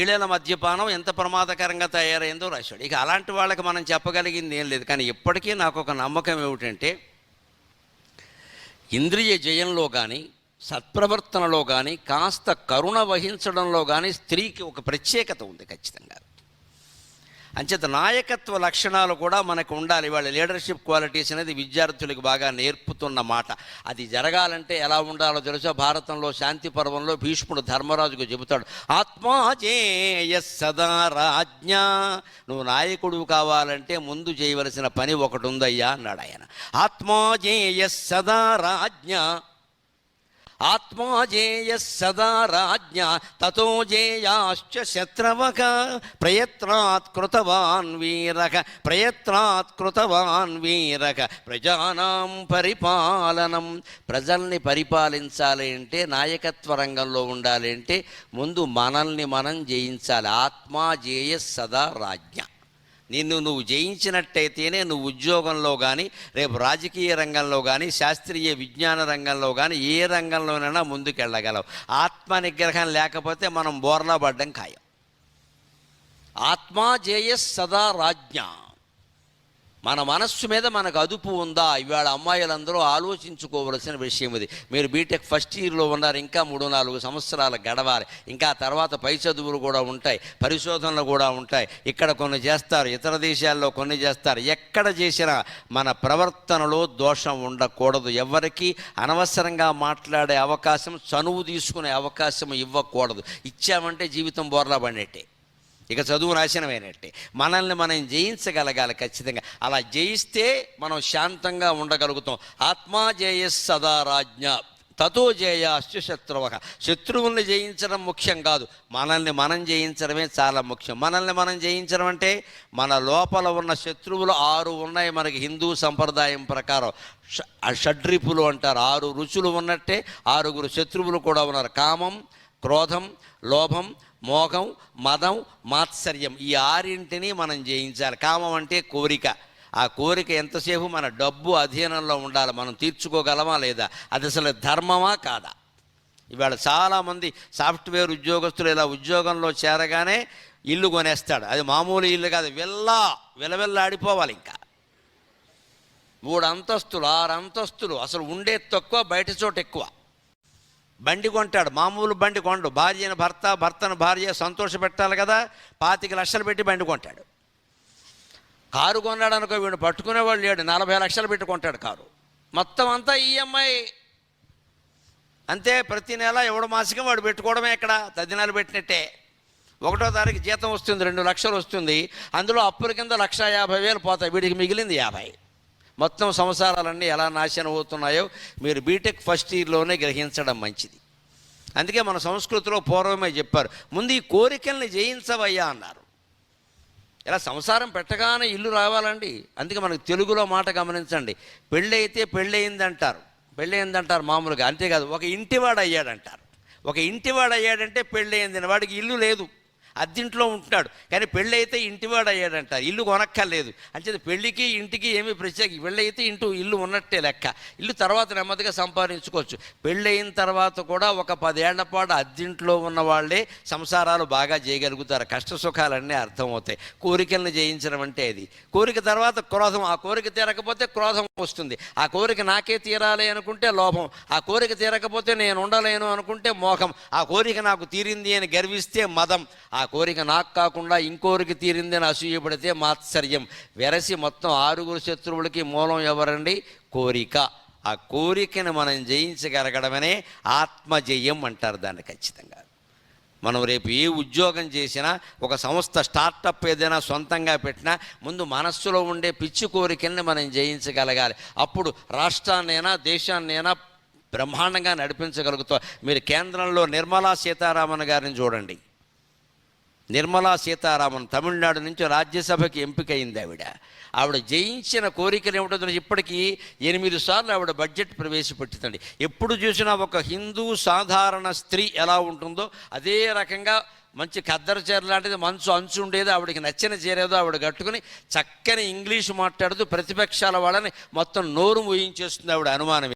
మహిళల మద్యపానం ఎంత ప్రమాదకరంగా తయారైందో రాశాడు. ఇక అలాంటి వాళ్ళకి మనం చెప్పగలిగింది ఏం లేదు. కానీ ఇప్పటికీ నాకు ఒక నమ్మకం ఏమిటంటే ఇంద్రియ జయంలో కానీ సత్ప్రవర్తనలో కానీ కాస్త కరుణ వహించడంలో కానీ స్త్రీకి ఒక ప్రత్యేకత ఉంది ఖచ్చితంగా. అంచేత నాయకత్వ లక్షణాలు కూడా మనకు ఉండాలి. వాళ్ళ లీడర్షిప్ క్వాలిటీస్ అనేది విద్యార్థులకు బాగా నేర్పుతున్న మాట. అది జరగాలంటే ఎలా ఉండాలో తెలుసా? భారతంలో శాంతి పర్వంలో భీష్ముడు ధర్మరాజుకు చెబుతాడు ఆత్మాజేయ సదా రాజ్ఞ. నువ్వు నాయకుడు కావాలంటే ముందు చేయవలసిన పని ఒకటి ఉందయ్యా అన్నాడు ఆయన. ఆత్మాజేయ సదా రాజ్ఞ. ఆత్మాజేయ సదా రాజ్ఞ తతో జేయాశ్చ శత్రవక ప్రయత్నాత్ కృతవాన్ వీరక ప్రయత్నాత్ కృతవాన్ వీరక. ప్రజానాం పరిపాలనం. ప్రజల్ని పరిపాలించాలి అంటే నాయకత్వ రంగంలో ఉండాలి అంటే ముందు మనల్ని మనం జయించాలి. ఆత్మాజేయ సదా రాజ్ఞ. నిన్ను నువ్వు జయించినట్టయితేనే నువ్వు ఉద్యోగంలో కానీ రేపు రాజకీయ రంగంలో కానీ శాస్త్రీయ విజ్ఞాన రంగంలో కానీ ఏ రంగంలోనైనా ముందుకెళ్ళగలవు. ఆత్మ నిగ్రహం లేకపోతే మనం బోర్లా పడ్డం ఖాయం ఆత్మాజేయ సదా రాజ్ఞ. మన మనస్సు మీద మనకు అదుపు ఉందా? ఇవాళ అమ్మాయిలందరూ ఆలోచించుకోవలసిన విషయం ఇది. మీరు బీటెక్ ఫస్ట్ ఇయర్లో ఉన్నారు ఇంకా మూడు నాలుగు సంవత్సరాలు గడవాలి. ఇంకా తర్వాత పై చదువులు కూడా ఉంటాయి పరిశోధనలు కూడా ఉంటాయి. ఇక్కడ కొన్ని చేస్తారు ఇతర దేశాల్లో కొన్ని చేస్తారు. ఎక్కడ చేసినా మన ప్రవర్తనలో దోషం ఉండకూడదు. ఎవరికి అనవసరంగా మాట్లాడే అవకాశం చనువు తీసుకునే అవకాశం ఇవ్వకూడదు. ఇచ్చామంటే జీవితం బోర్లా పడినట్టే ఇక చదువు నాశనమైనట్టే. మనల్ని మనం జయించగలగాలి ఖచ్చితంగా. అలా జయిస్తే మనం శాంతంగా ఉండగలుగుతాం. ఆత్మా జయ సదారాజ్ఞ తతో జయాశ్చ శత్రువ శత్రువుల్ని జయించడం ముఖ్యం కాదు. మనల్ని మనం జయించడమే చాలా ముఖ్యం. మనల్ని మనం జయించడం అంటే మన లోపల ఉన్న శత్రువులు ఆరు ఉన్నాయి మనకి హిందూ సంప్రదాయం ప్రకారం. షడ్రిపులు అంటారు. ఆరు రుచులు ఉన్నట్టే ఆరుగురు శత్రువులు కూడా ఉన్నారు. కామం క్రోధం లోభం మోహం మదం మాత్సర్యం ఈ ఆరింటిని మనం జయించాలి. కామం అంటే కోరిక. ఆ కోరిక ఎంతసేపు మన డబ్బు అధీనంలో ఉండాలి? మనం తీర్చుకోగలమా లేదా? అది అసలు ధర్మమా కాదా? ఇవాళ చాలామంది సాఫ్ట్వేర్ ఉద్యోగస్తులు ఇలా ఉద్యోగంలో చేరగానే ఇల్లు కొనేస్తాడు. అది మామూలు ఇల్లు కాదు. వెళ్ళా విలవెల్లాడిపోవాలి ఇంకా. మూడు అంతస్తులు ఆరు అంతస్తులు అసలు ఉండే తక్కువ బయట చోట ఎక్కువ. బండి కొంటాడు. మామూలు బండి కొండు. భార్యను భర్త భర్తను భార్య సంతోష పెట్టాలి కదా? పాతిక లక్షలు పెట్టి బండి కొంటాడు. కారు కొన్నాడు అనుకో వీడు పట్టుకునేవాడు లేడు. నలభై లక్షలు పెట్టుకుంటాడు కారు. మొత్తం అంతా ఈఎంఐ. అంతే ప్రతి నెల ఎవడు మాసికం వాడు పెట్టుకోవడమే ఇక్కడ. తదినాలు పెట్టినట్టే. ఒకటో తారీఖు జీతం వస్తుంది రెండు లక్షలు వస్తుంది. అందులో అప్పుల కింద లక్ష యాభై వేలు పోతాయి. వీడికి మిగిలింది యాభై. మొత్తం సంసారాలన్నీ ఎలా నాశనం అవుతున్నాయో మీరు బీటెక్ ఫస్ట్ ఇయర్లోనే గ్రహించడం మంచిది. అందుకే మన సంస్కృతిలో పూర్వమే చెప్పారు. ముందు ఈ కోరికల్ని జయించవయ్యా అన్నారు. ఇలా సంసారం పెట్టగానే ఇల్లు రావాలండి. అందుకే మనకు తెలుగులో మాట గమనించండి. పెళ్ళయితే పెళ్ళయిందంటారు. పెళ్ళయింది అంటారు పెళ్ళయింది అంటారు మామూలుగా. అంతేకాదు ఒక ఇంటివాడు అయ్యాడంటారు ఒక ఇంటివాడు అయ్యాడంటే పెళ్ళయింది వాడికి ఇల్లు లేదు. అద్దింట్లో ఉంటున్నాడు. కానీ పెళ్ళి అయితే ఇంటివాడు అయ్యాడంట ఇల్లు కొనక్కర్లేదు. అంటే పెళ్ళికి ఇంటికి ఏమీ ప్రత్యేక పెళ్ళి అయితే ఇంటూ ఇల్లు ఉన్నట్టే లెక్క. ఇల్లు తర్వాత నెమ్మదిగా సంపాదించుకోవచ్చు. పెళ్ళి అయిన తర్వాత కూడా ఒక పదేళ్ళ పాటు అద్దింట్లో ఉన్న వాళ్ళే సంసారాలు బాగా చేయగలుగుతారు. కష్ట సుఖాలన్నీ అర్థమవుతాయి. కోరికలను జయించడం అంటే అది. కోరిక తర్వాత క్రోధం. ఆ కోరిక తీరకపోతే క్రోధం వస్తుంది. ఆ కోరిక నాకే తీరాలి అనుకుంటే లోభం. ఆ కోరిక తీరకపోతే నేను ఉండలేను అనుకుంటే మోహం. ఆ కోరిక నాకు తీరింది అని గర్విస్తే మదం. ఆ కోరిక నాకు కాకుండా ఇంకోరికి తీరిందని అసూయపడితే మాత్సర్యం. వెరసి మొత్తం ఆరుగురు శత్రువులకి మూలం ఎవరండి? కోరిక. ఆ కోరికను మనం జయించగలగడమనే ఆత్మజయం అంటారు దాన్ని ఖచ్చితంగా. మనం రేపు ఏ ఉద్యోగం చేసినా ఒక సంస్థ స్టార్టప్ ఏదైనా సొంతంగా పెట్టినా ముందు మనస్సులో ఉండే పిచ్చి కోరికల్ని మనం జయించగలగాలి. అప్పుడు రాష్ట్రాన్నైనా దేశాన్నైనా బ్రహ్మాండంగా నడిపించగలుగుతాం. మీరు కేంద్రంలో నిర్మలా సీతారామన్ గారిని చూడండి. నిర్మలా సీతారామన్ తమిళనాడు నుంచి రాజ్యసభకి ఎంపికైంది ఆవిడ. ఆవిడ జయించిన కోరికలు ఏమిటో ఇప్పటికీ ఎనిమిది సార్లు ఆవిడ బడ్జెట్ ప్రవేశపెట్టిందండి. ఎప్పుడు చూసినా ఒక హిందూ సాధారణ స్త్రీ ఎలా ఉంటుందో అదే రకంగా మంచి ఖద్దర చీర లాంటిది మంచు అంచు ఉండేది ఆవిడకి నచ్చిన చీరేదో ఆవిడ కట్టుకుని చక్కని ఇంగ్లీష్ మాట్లాడుతూ ప్రతిపక్షాల వాళ్ళని మొత్తం నోరు మూయించేస్తుంది ఆవిడ అనుమానం